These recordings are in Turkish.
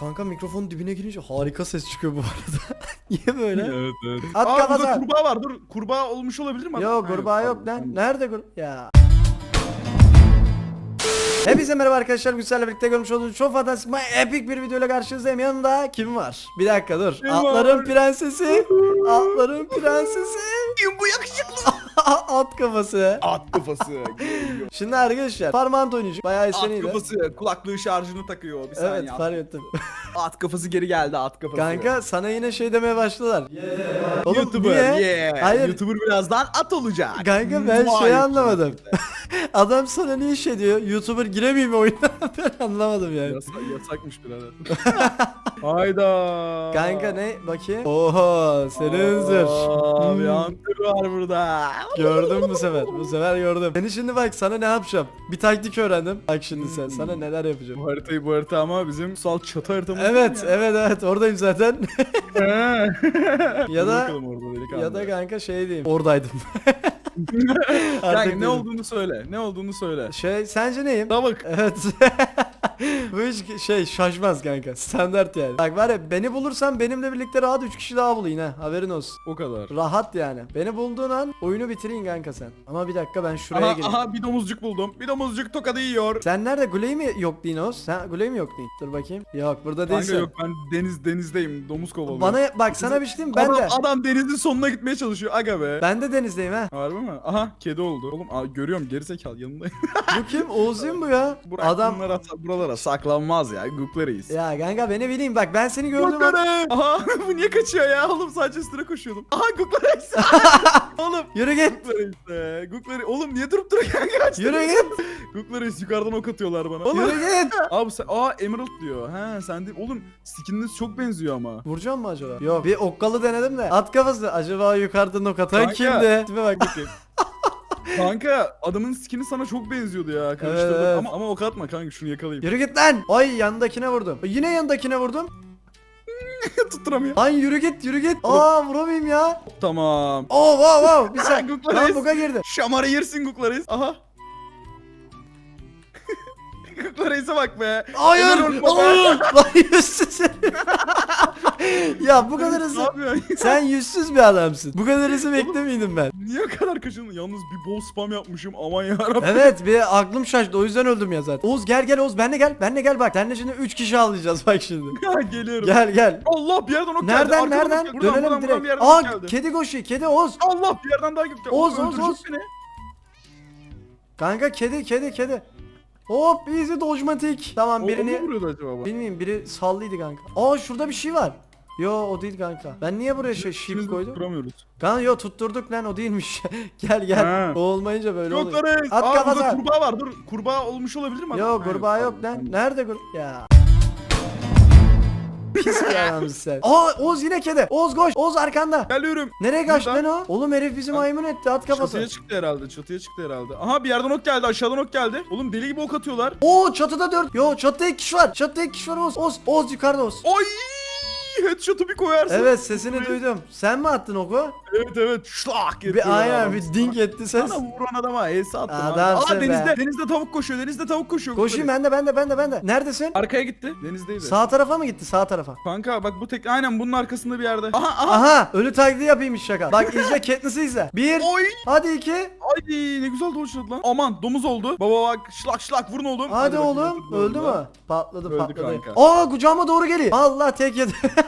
Kanka mikrofonun dibine girince harika ses çıkıyor bu arada. Niye böyle? Evet evet. At Aa burada kurbağa var dur. Kurbağa olmuş olabilir mi? Yok Ha, kurbağa yok lan. Nerede kur? Ya. Hepinize merhaba arkadaşlar. Güzel'le birlikte görmüş olduğunuz çok fantastik my epic bir videoyla karşınızdayım. Yanında kim var? Bir dakika dur. Kim Atların var? prensesi. Atların prensesi. Kim bu yakışıklı? At kafası. At kafası. geliyor. Şimdi arkadaşlar Farmant oynayacak. Bayağı At kafası kulaklığı şarjını takıyor bir saniye. Evet fark ettim. At kafası geri geldi at kafası. Kanka sana yine şey demeye başladılar. Oğlum YouTuber. niye? Yeah. Hayır. YouTuber birazdan at olacak. Kanka ben Vay şey anlamadım. Adam sana niye şey diyor? YouTuber giremeyeyim mi oyuna? ben anlamadım yani. Yasak, yasakmış birader. Hayda. Kanka ne? Bakayım. Oha senin zırh. Hmm. Bir hunter var burada. Gördüm bu sefer. Bu sefer gördüm. Seni şimdi bak sana ne yapacağım? Bir taktik öğrendim. Bak şimdi sen. Sana neler yapacağım. Bu haritayı bu harita ama bizim sal çatı haritamız Evet, evet, evet. Oradayım zaten. ya? da bakalım orada delikanlı. ya da kanka şey diyeyim. Oradaydım. Artık ne dedim. olduğunu söyle. Ne olduğunu söyle. Şey sence neyim? Tavuk. Evet. Bu hiç şey şaşmaz kanka. Standart yani. Bak var ya beni bulursan benimle birlikte rahat 3 kişi daha bulayın ha. Haberin olsun. O kadar. Rahat yani. Beni bulduğun an oyunu bitirin kanka sen. Ama bir dakika ben şuraya Aha, gireyim. aha bir domuzcuk buldum. Bir domuzcuk tokadı yiyor. Sen nerede? Guley mi yok Dinos? Sen Guley mi yok Din? Dur bakayım. Yok burada Kanka değilsin. yok ben deniz denizdeyim. Domuz kovalıyorum. Bana bak sana bir şey diyeyim ben adam, de. adam denizin sonuna gitmeye çalışıyor. Aga be. Ben de denizdeyim ha. Harbi mi? Aha kedi oldu. Oğlum aa, görüyorum gerizekalı yanındayım. Bu kim? Oğuz'un bu ya. Bırak Adam bunlara, buralara saklanmaz ya. Guklarıyız. ya kanka beni bileyim bak ben seni gördüm. Gukları! Aha bu niye kaçıyor ya? Oğlum sadece üstüne koşuyordum. Aha Guklarıyız. Oğlum. Yürü git. Guklarıyız. Gukları. Oğlum niye durup duruyor kanka? Kaçtı. Yürü git. Guklarıyız yukarıdan ok atıyorlar bana. Yürü git. Abi sen aa Emerald diyor. Ha sen de oğlum skininiz çok benziyor ama. Vuracağım mı acaba? Yok. Bir okkalı denedim de. At kafası. Acaba yukarıdan ok atan Kanka. kimdi? Tipe bak. Kanka adamın skini sana çok benziyordu ya. Karıştırdım Evet, ama ama ok atma kanka şunu yakalayayım. Yürü git lan. Ay yanındakine vurdum. Yine yanındakine vurdum. Tutturamıyor. Lan yürü git yürü git. Aa vuramayayım ya. Tamam. Oh wow wow. Bir. Guklarıyız. Lan buga girdi. Şamarı yersin Guklarıyız. Aha. Guklarıyız'a bak be. Hayır. Helal olsun Hayır. Lan yüzsüz herif. Ya bu kadar hızlı. Sen yüzsüz bir adamsın. Bu kadar hızlı beklemiyordum ben. Niye o kadar kaşındın? Yalnız bir bol spam yapmışım aman yarabbim. Evet bir aklım şaştı o yüzden öldüm ya zaten. Oğuz gel gel Oğuz benle gel benle gel bak. Seninle şimdi 3 kişi avlayacağız bak şimdi. Ya geliyorum. Gel gel. Allah bir yerden ok geldi. Nereden Arkadan ok nereden? geldi. Buradan, Dönelim buradan, buradan direkt. yerden Aa geldi. kedi koşuyor kedi Oğuz. Allah bir yerden daha gökte. Oğuz, Oğuz, Oğuz. Kanka kedi kedi kedi. Hop easy dojmatik. Tamam birini o mu vuruyordu acaba? bilmiyorum biri sallıydı kanka. Aa şurada bir şey var. Yo o değil kanka. Ben niye buraya şey sheep koydum? Kuramıyoruz. Kanka yo tutturduk lan o değilmiş. gel gel. Ha. O olmayınca böyle oluyor. Guklarıyız. At Aa burada kurbağa var. Dur kurbağa olmuş olabilir mi? Yo kurbağa yok tamam, lan. Nerede kur... Ya. Pis sen. Aa Oğuz yine kedi. Oğuz koş. Oğuz arkanda. Geliyorum. Nereye kaçtı lan o? Oğlum herif bizi maymun etti. At kafası. Çatıya çıktı herhalde. Çatıya çıktı herhalde. Aha bir yerden ok geldi. Aşağıdan ok geldi. Oğlum deli gibi ok atıyorlar. Oo çatıda dört. Yo çatıda iki kişi var. Çatıda iki kişi var Oğuz. Oğuz, Oğuz yukarıda Oğuz. Oy! Headshot'u bir koyarsın. Evet sesini duydum. Sen mi attın oku? Evet evet. Şlak Bir aynen bir ding etti ses. Bana vuran adama es attım. Adamsın Aa be. denizde. Denizde tavuk koşuyor. Denizde tavuk koşuyor. Koşayım ben de ben de ben de ben de. Neredesin? Arkaya gitti. Denizdeydi. Sağ tarafa mı gitti? Sağ tarafa. Kanka bak bu tek aynen bunun arkasında bir yerde. Aha aha. Aha ölü taklidi yapayım iş şaka. Bak izle Katniss'ı izle. Bir. Oy! Hadi iki. Ay ne güzel dodge'ladı lan. Aman domuz oldu. Baba bak şlak şlak vurun oğlum. Hadi bakayım, oğlum. Öldü mü? Patladı Öldü patladı. kanka. Aa kucağıma doğru geliyor. Allah tek yedi.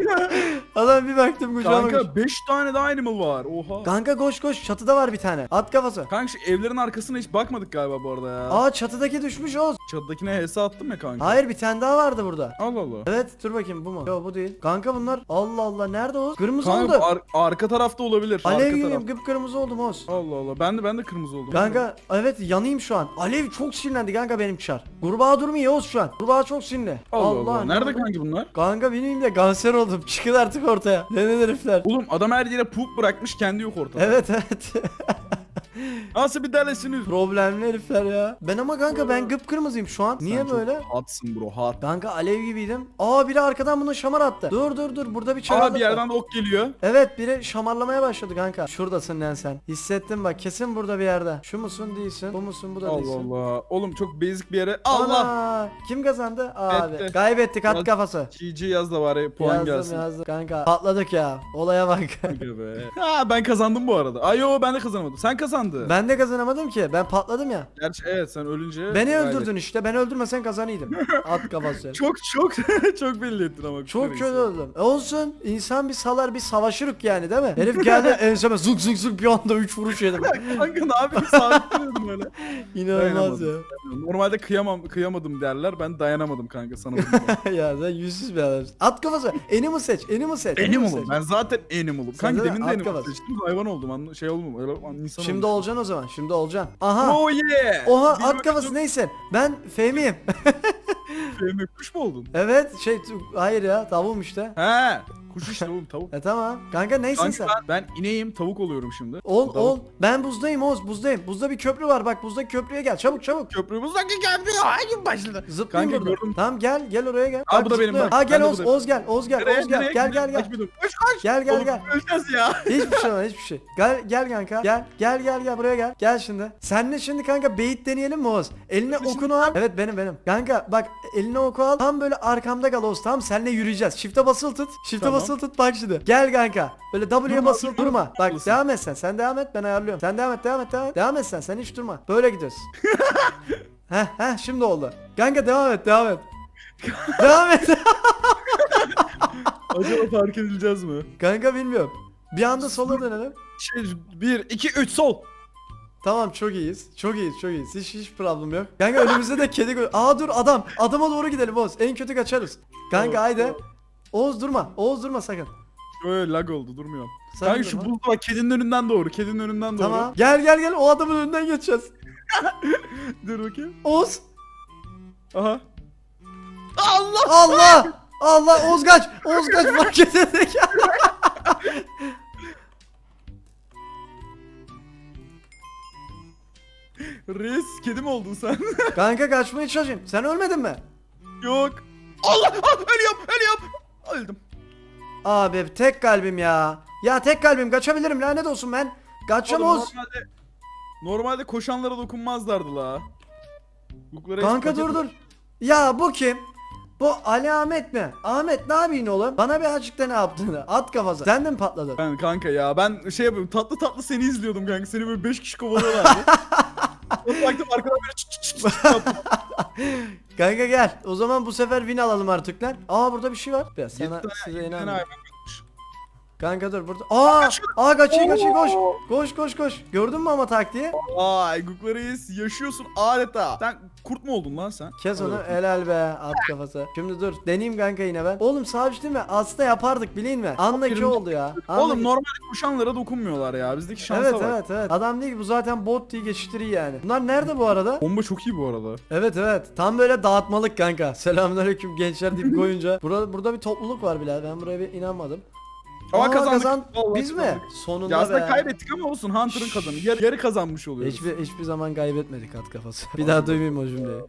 Adam bir baktım kucağıma. Kanka, Kanka 5 tane de animal var. Oha. Kanka koş koş çatıda var bir tane. At kafası. Kanka şu evlerin arkasına hiç bakmadık galiba bu arada ya. Aa çatıdaki düşmüş Oğuz. Çatıdakine HS attım ya kanka. Hayır bir tane daha vardı burada. Allah Allah. Evet dur bakayım bu mu? Yok bu değil. Kanka bunlar Allah Allah nerede Oğuz? Kırmızı Kanka oldu. ar- arka tarafta olabilir. Alev arka taraf. kıpkırmızı oldum Oğuz. Allah Allah. Ben de ben de kırmızı oldum. Kanka evet yanayım şu an. Alev çok sinirlendi kanka benim çar. Kurbağa durmuyor Oğuz şu an. Kurbağa çok sinirli. Allah Allah. ne Nerede oldu? kanki bunlar? Kanka bilmiyorum de kanser oldum. Çıkın artık ortaya. Ne ne herifler. Oğlum adam her yere poop bırakmış kendi yok ortada. Evet evet. Nasıl bir delesiniz? Problemli herifler ya. Ben ama kanka ben kıpkırmızıyım şu an. Niye böyle? Hatsın bro hat. Kanka alev gibiydim. Aa biri arkadan buna şamar attı. Dur dur dur burada bir Aa çakallık bir var. yerden de ok geliyor. Evet biri şamarlamaya başladı kanka. Şuradasın lan sen. Hissettim bak kesin burada bir yerde. Şu musun değilsin. Bu musun bu da Allah değilsin. Allah. Oğlum çok basic bir yere. Allah. Ana! Kim kazandı? Abi. Etti. Kaybettik at Yaz- kafası. GG yaz da bari puan yazdım gelsin. yazdım. Kanka patladık ya. Olaya bak. Aga be. Ha ben kazandım bu arada. Ay yo ben de kazanamadım. Sen kazandın. ben de kazanamadım ki. Ben patladım ya. Gerçi evet sen ölünce. Beni öldürdün işte. Ben öldürmesen kazanıydım. At kafası. Çok çok çok belli ettin ama. Çok kötü oldum. E olsun. İnsan bir salar bir savaşırık yani değil mi? Herif geldi enseme zık zık zık bir anda 3 vuruş yedim. Kanka ne yapayım sabitlemiyordum öyle. İnanılmaz ya. Normalde kıyamam kıyamadım derler. Ben dayanamadım kanka sana. ya sen yüzsüz bir adamsın. At kafası. Animal seç. Animal seç. Animal'ım. seç. Ben zaten animal'ım. Kanka demin de animal seçtim. Hayvan oldum. Şey insan Şimdi olacaksın o zaman. Şimdi olacaksın. Aha. Oh yeah. Oha Bir at kafası neyse. Ben Fehmi'yim. Fehmi, Kuş mu oldun? evet şey hayır ya tavuğum işte. He. Kuş işte oğlum tavuk. E tamam. Kanka neysin Kanka sen? ben, ben ineğim tavuk oluyorum şimdi. Ol Tavuk. ol. Ben buzdayım Oğuz buzdayım. Buzda bir köprü var bak buzdaki köprüye gel. Çabuk çabuk. Köprümüzdeki köprü hangi başladı? Zıplayın Kanka burada. gördüm. Tamam gel gel oraya gel. Aa, bu da benim, bak. Ha gel de Oğuz buradayım. Oğuz gel Oğuz gel Oğuz gel gel gel gel. Koş koş. Gel gel Oğlum, gel. Öleceğiz ya. Hiçbir şey olmaz hiçbir şey. Gel gel kanka. Gel gel gel gel buraya gel. Gel şimdi. Senle şimdi kanka bait deneyelim mi Oğuz? Eline Şimdi okunu al. Evet benim benim. Kanka bak eline oku al. Tam böyle arkamda kal Oğuz tamam senle yürüyeceğiz. Shift'e basılı tut. Shift'e Tamam. Basılı tut bak şimdi. Gel kanka. Böyle W'ye Durma, basılı durma. durma. Bak Haklısın. devam et sen. Sen devam et ben ayarlıyorum. Sen devam et devam et devam et. Devam et sen. Sen hiç durma. Böyle gidiyoruz. heh heh şimdi oldu. Kanka devam et devam et. devam et. Acaba fark edileceğiz mi? kanka bilmiyorum. Bir anda sola dönelim. Şey 1 2 3 sol. Tamam çok iyiyiz. Çok iyiyiz çok iyiyiz. Hiç hiç problem yok. Kanka önümüzde de kedi gö- Aa dur adam. Adama doğru gidelim Oğuz. En kötü kaçarız. Kanka Tamam, haydi. tamam. Oğuz durma. Oğuz durma sakın. Öyle lag oldu durmuyorum. Sakın Kanka şu durma. buzda bak kedinin önünden doğru. Kedinin önünden doğru. Tamam. Gel gel gel o adamın önünden geçeceğiz. Dur bakayım. Oğuz. Aha. Allah. Allah. Allah Oğuz kaç. Oğuz kaç fark ededik. Reis kedi mi oldun sen? Kanka kaçmaya çalışayım. Sen ölmedin mi? Yok. Allah! Ah, ölüyorum, ölüyorum. Öldüm. Abi tek kalbim ya. Ya tek kalbim kaçabilirim lanet olsun ben. Kaçacağım Oğlum, Oğuz. normalde normalde koşanlara dokunmazlardı la. Buklara Kanka dur dur. Ya bu kim? Bu Ali Ahmet mi? Ahmet ne yapıyorsun oğlum? Bana bir açıkta ne yaptığını. At kafası. Sen de mi patladın? Ben kanka ya ben şey yapıyorum tatlı tatlı seni izliyordum kanka seni böyle 5 kişi kovalıyorlardı. Sonra baktım arkadan böyle çıt çıt çıt çıt. Kanka gel. O zaman bu sefer win alalım artık lan. Aa burada bir şey var. Ya Yedi sana size inanmıyorum. Kanka dur burada. Aa! Aa kaçıyor kaçıyor koş. Koş koş koş. Gördün mü ama taktiği? Vay Gukla Reis yaşıyorsun adeta. Sen kurt mu oldun lan sen? Kes onu Hadi. helal be at kafası. Şimdi dur deneyeyim kanka yine ben. Oğlum sabit değil mi? Aslında yapardık bileyim mi? Anla ki Aferin. oldu ya. Anla Oğlum ki- normalde koşanlara dokunmuyorlar ya bizdeki şansa Evet bak. evet evet. Adam değil ki bu zaten bot diye geçiştiriyor yani. Bunlar nerede bu arada? Bomba çok iyi bu arada. Evet evet. Tam böyle dağıtmalık kanka. Selamünaleyküm gençler deyip koyunca. Burada burada bir topluluk var bile. Ben buraya bir inanmadım. Ama Aa, kazandık. kazan- Vallahi Biz mi? kazandık. Sonunda Ya aslında be. kaybettik ama olsun Hunter'ın kazanı. Yarı, yarı kazanmış oluyoruz. Hiçbir hiçbir zaman kaybetmedik at kafası. bir daha duymayayım o cümleyi.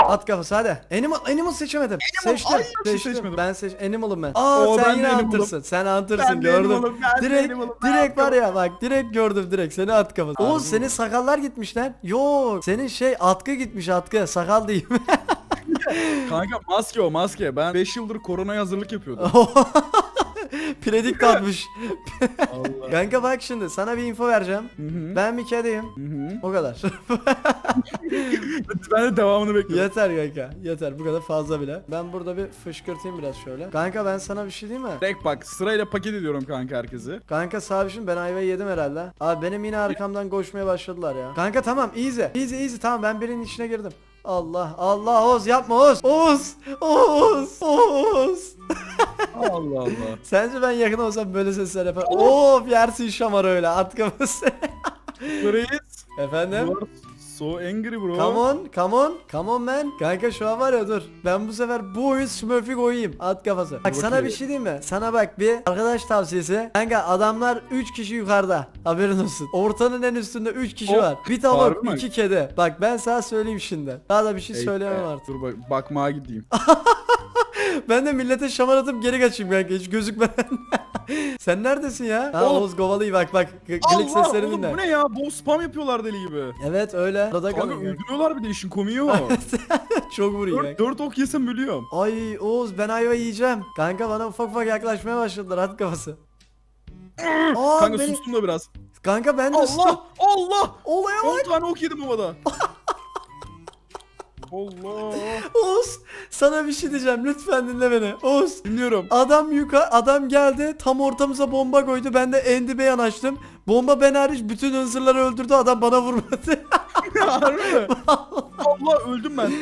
At kafası hadi. Animal animal seçemedim. Animal, Seçtim. ay, bir şey seçtim. seçmedim. Ben seç animal'ım ben. Aa Oo, sen ben de yine animal'ım. hunter'sın. Sen hunter'sın Ben de gördüm. animal'ım, ben de direkt animal'ım, direkt var ya bak direkt gördüm direkt seni at kafası. Oğuz senin sakallar gitmiş lan. Yok senin şey atkı gitmiş atkı sakal değil. Kanka maske o maske. Ben 5 yıldır koronaya hazırlık yapıyordum. Predik atmış. Allah. Kanka bak şimdi sana bir info vereceğim. Hı hı. Ben bir kediyim. Hı hı. O kadar. ben de devamını bekliyorum. yeter kanka. Yeter bu kadar fazla bile. Ben burada bir fışkırtayım biraz şöyle. Kanka ben sana bir şey diyeyim mi? Direkt bak sırayla paket ediyorum kanka herkesi. Kanka sabişim ben ayvayı yedim herhalde. Abi benim yine arkamdan koşmaya başladılar ya. Kanka tamam easy. Easy easy tamam ben birinin içine girdim. Allah Allah Oğuz yapma Oğuz. Oğuz. Oğuz. Oğuz. Allah Allah. Sence ben yakın olsam böyle sesler yapar. Of yersin şamar öyle at kafası. Reis. Efendim? So angry bro. Come on, come on, come on man. Kanka şu an var ya dur. Ben bu sefer bu oyun Smurf'i koyayım. At kafası. Bak sana bir şey diyeyim mi? Sana bak bir arkadaş tavsiyesi. Kanka adamlar 3 kişi yukarıda. Haberin olsun. Ortanın en üstünde 3 kişi Hop, var. Bir tavuk, mi? iki kedi. Bak ben sana söyleyeyim şimdi. Daha da bir şey Ey söyleyemem be, artık. Dur bak bakmaya gideyim. Ben de millete şamar atıp geri kaçayım kanka hiç gözükmeden. Sen neredesin ya? Ha. Oğuz Govalı'yı bak bak. Glik Allah sesleri oğlum dinle. bu ne ya? Boss spam yapıyorlar deli gibi. Evet öyle. Arada Kanka kalın kanka. öldürüyorlar bir de işin komiği o. Çok vuruyor. dört, kanka. dört ok yesem ölüyorum. Ay Oğuz ben ayva yiyeceğim. Kanka bana ufak ufak yaklaşmaya başladılar at kafası. Aa, Kanka beni- sustum da biraz. Kanka ben de Allah! sustum. Allah! Olaya 10 bak. tane ok yedim havada. Allah! Oğuz sana bir şey diyeceğim lütfen dinle beni. Oğuz Dinliyorum. adam yukarı adam geldi tam ortamıza bomba koydu ben de en dibe yanaştım. Bomba ben hariç bütün hınzırları öldürdü adam bana vurmadı. Harbi mi? Allah öldüm ben.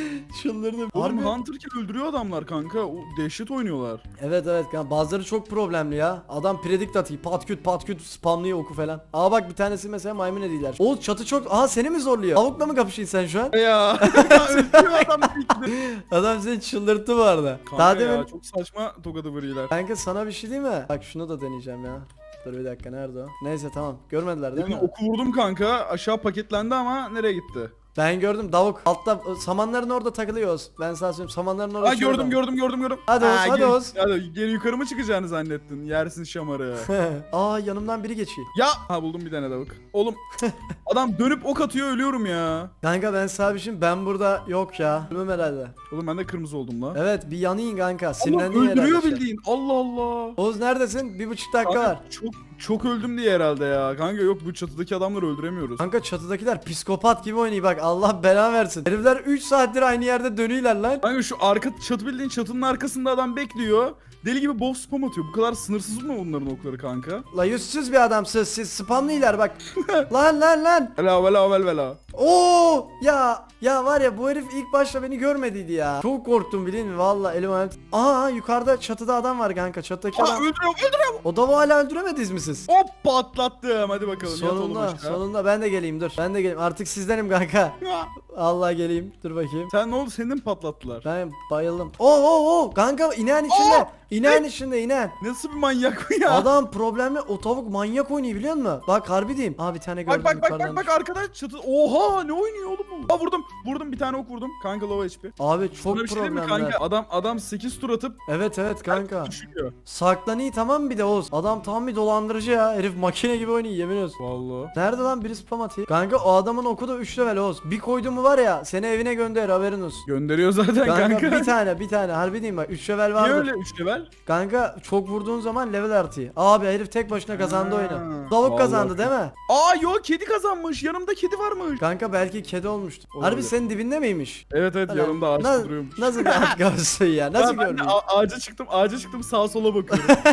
Çıldırdım. Oğlum Harbi. Hunter'ken öldürüyor adamlar kanka. O dehşet oynuyorlar. Evet evet kanka bazıları çok problemli ya. Adam predict atıyor. Pat küt pat küt spamlıyor oku falan. Aa bak bir tanesi mesela maymun ediler. Oğuz çatı çok... Aha seni mi zorluyor? Tavukla mı kapışıyorsun sen şu an? Ya öldürüyor adam de. Adam seni çıldırttı bu arada. Kanka Daha ya demin... çok saçma tokadı vuruyorlar. Kanka sana bir şey değil mi? Bak şunu da deneyeceğim ya. Dur bir dakika nerede o? Neyse tamam. Görmediler değil mi? oku vurdum kanka. Aşağı paketlendi ama nereye gitti? Ben gördüm davuk. Altta samanların orada takılıyoruz. Ben sana söyleyeyim samanların orada. Aa gördüm gördüm gördüm gördüm. Hadi Oğuz, hadi geri- Oğuz. Hadi geri yukarı mı çıkacağını zannettin? Yersin şamarı. Aa yanımdan biri geçiyor. ya ha buldum bir tane tavuk. Oğlum adam dönüp ok atıyor ölüyorum ya. Kanka ben şey ben burada yok ya. Ölmem herhalde. Oğlum ben de kırmızı oldum lan. Evet bir yanayım kanka. Oğlum Sinirlendiğin öldürüyor herhalde. bildiğin. Allah Allah. Oğuz neredesin? Bir buçuk dakika Kanka, var. çok çok öldüm diye herhalde ya. Kanka yok bu çatıdaki adamları öldüremiyoruz. Kanka çatıdakiler psikopat gibi oynuyor bak Allah bela versin. Herifler 3 saattir aynı yerde dönüyorlar lan. Kanka şu arka çatı bildiğin çatının arkasında adam bekliyor. Deli gibi boss spam atıyor. Bu kadar sınırsız mı onların okları kanka? La yüzsüz bir adamsın siz spamlıyorlar bak. lan lan lan. Vela vela vel vela. Oo ya ya var ya bu herif ilk başta beni görmediydi ya. Çok korktum bilin mi valla elim ayağım. Aa yukarıda çatıda adam var kanka çatıdaki Aa adam. öldürüyorum öldürüyorum. O da hala öldüremediniz mi siz? Hop patlattım. Hadi bakalım yat oğlum Sonunda aşağı. sonunda ben de geleyim dur. Ben de geleyim artık sizdenim kanka. Ya, Allah geleyim dur bakayım. Sen ne oldu? Seni de mi patlattılar? Ben bayıldım. Oo oo oo kanka inen içinde. Oo! İnen içinde inen. Nasıl bir manyak bu ya? Adam problemli o tavuk manyak oynuyor biliyor musun? Bak harbi diyeyim. Aa bir tane gördüm Bak bak bak yukarıdan. bak bak arkadaş çatı. Oha ne oynuyor oğlum bu? Aa vurdum. Vurdum bir tane ok vurdum. Kanka low HP. Abi çok Sana bir şey diyeyim mi problemler. kanka? Adam adam 8 tur atıp Evet evet kanka. düşüyor. Saklanıyor tamam mı bir de Oğuz. Adam tam bir dolandırıcı ya. Herif makine gibi oynuyor yemin olsun. Vallahi. Nerede lan biri spam atıyor? Kanka o adamın oku da 3 level Oğuz. Bir koydu mu var ya seni evine gönder haberin olsun. Gönderiyor zaten Kanka, kanka. bir tane bir tane harbi diyeyim bak 3 level Niye vardır. öyle 3 level? Kanka çok vurduğun zaman level artıyor. Abi herif tek başına kazandı oyunu. Tavuk vallahi kazandı değil mi? Aa yo kedi kazanmış. Yanımda kedi varmış. Kanka belki kedi olmuştu. Olabilir. Harbi senin dibinde miymiş? Evet evet yanımda ağaçta na- duruyormuş. Nasıl bir at ya? Nasıl ben de a- ağaca çıktım ağaca çıktım sağa sola bakıyorum.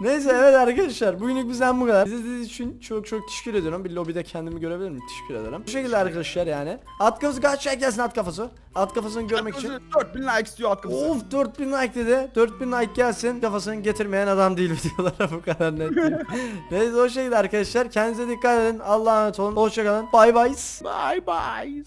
Neyse evet arkadaşlar bugünlük bizden bu kadar. İzlediğiniz için çok çok teşekkür ediyorum. Bir lobide kendimi görebilir miyim? Teşekkür ederim. Bu şekilde arkadaşlar yani. At kafası kaç like gelsin at kafası. At kafasını görmek için. 4000 like istiyor at kafası. Of 4000 like dedi. 4000 like gelsin. Kafasını getirmeyen adam değil videolara bu kadar net. Neyse o şekilde arkadaşlar. Kendinize dikkat edin. Allah'a emanet olun. Hoşçakalın. Bye bye. Bye bye.